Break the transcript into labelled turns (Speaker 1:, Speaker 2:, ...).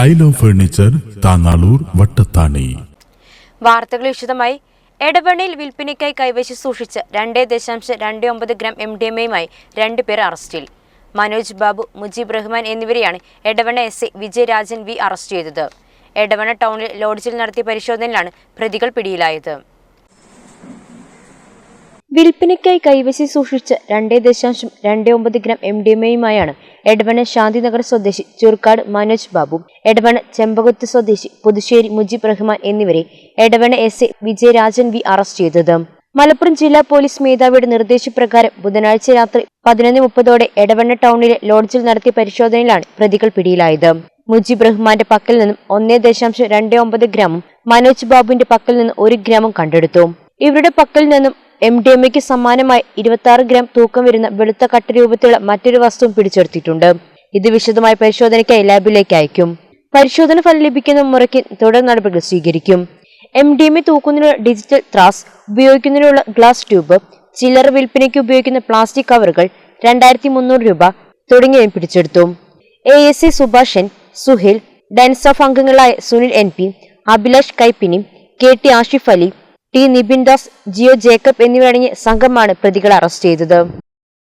Speaker 1: Style furniture Vattathani.
Speaker 2: വാർത്തകൾ വിശദമായി. എടവണ്ണയിൽ വിൽപ്പനയ്ക്കായി കൈവശം സൂക്ഷിച്ച് രണ്ടേ ദശാംശം രണ്ട് ഒമ്പത് ഗ്രാം എം ഡി എം എയുമായി രണ്ടുപേർ അറസ്റ്റിൽ. മനോജ് ബാബു മുജീബ് റഹ്മാൻ എന്നിവരെയാണ് Edavanna S A Vijayarajan V arrest ചെയ്തത്. എടവണ്ണ ടൗണിൽ ലോഡ്ജിൽ നടത്തിയ പരിശോധനയിലാണ് പ്രതികൾ പിടിയിലായത്. വിൽപ്പനയ്ക്കായി കൈവശി സൂക്ഷിച്ച രണ്ടേ ദശാംശം രണ്ട് ഒമ്പത് ഗ്രാം എം ഡി എം എയുമായാണ് എടവണ്ണ ശാന്തിനഗർ സ്വദേശി ചുർക്കാട് മനോജ് ബാബു എടവണ ചെമ്പകുത്ത് സ്വദേശി പുതുശ്ശേരി മുജീബ് റഹ്മാൻ എന്നിവരെ Edavanna S A Vijayarajan V arrest ചെയ്തത്. മലപ്പുറം ജില്ലാ പോലീസ് മേധാവിയുടെ നിർദ്ദേശപ്രകാരം ബുധനാഴ്ച രാത്രി പതിനൊന്ന് മുപ്പതോടെ എടവണ്ണ ടൗണിലെ ലോഡ്ജിൽ നടത്തിയ പരിശോധനയിലാണ് പ്രതികൾ പിടിയിലായത്. മുജീബ് റഹ്മാന്റെ പക്കൽ നിന്നും ഒന്നേ ദശാംശം രണ്ട് ഒമ്പത് ഗ്രാമും മനോജ് ബാബുവിന്റെ പക്കൽ നിന്ന് ഒരു ഗ്രാമും കണ്ടെടുത്തു. ഇവരുടെ പക്കൽ നിന്നും എം ഡി എം എക്ക് സമാനമായി ഇരുപത്തി ഗ്രാം തൂക്കം വരുന്ന വെളുത്ത കട്ട രൂപത്തിലുള്ള മറ്റൊരു വസ്തുവും പിടിച്ചെടുത്തിട്ടുണ്ട്. ഇത് വിശദമായ പരിശോധനയ്ക്കായി ലാബിലേക്ക് അയക്കും പരിശോധന ഫലം ലഭിക്കുന്ന മുറയ്ക്ക് തുടർ നടപടികൾ സ്വീകരിക്കും. എം ഡി എം എ തൂക്കുന്നതിനുള്ള ഡിജിറ്റൽ ത്രാസ് ഉപയോഗിക്കുന്നതിനുള്ള ഗ്ലാസ് ട്യൂബ് ചില്ലറ വിൽപ്പനയ്ക്ക് ഉപയോഗിക്കുന്ന പ്ലാസ്റ്റിക് കവറുകൾ രണ്ടായിരത്തി മുന്നൂറ് രൂപ തുടങ്ങിയവയും പിടിച്ചെടുത്തു. A S C Subhashan Suhil of അംഗങ്ങളായ Sunil N P Abhilash Kaippini K T Ashif Ali T Nibin Das Jio Jacob എന്നിവരടങ്ങിയ സംഘമാണ് പ്രതികളെ അറസ്റ്റ് ചെയ്തത്.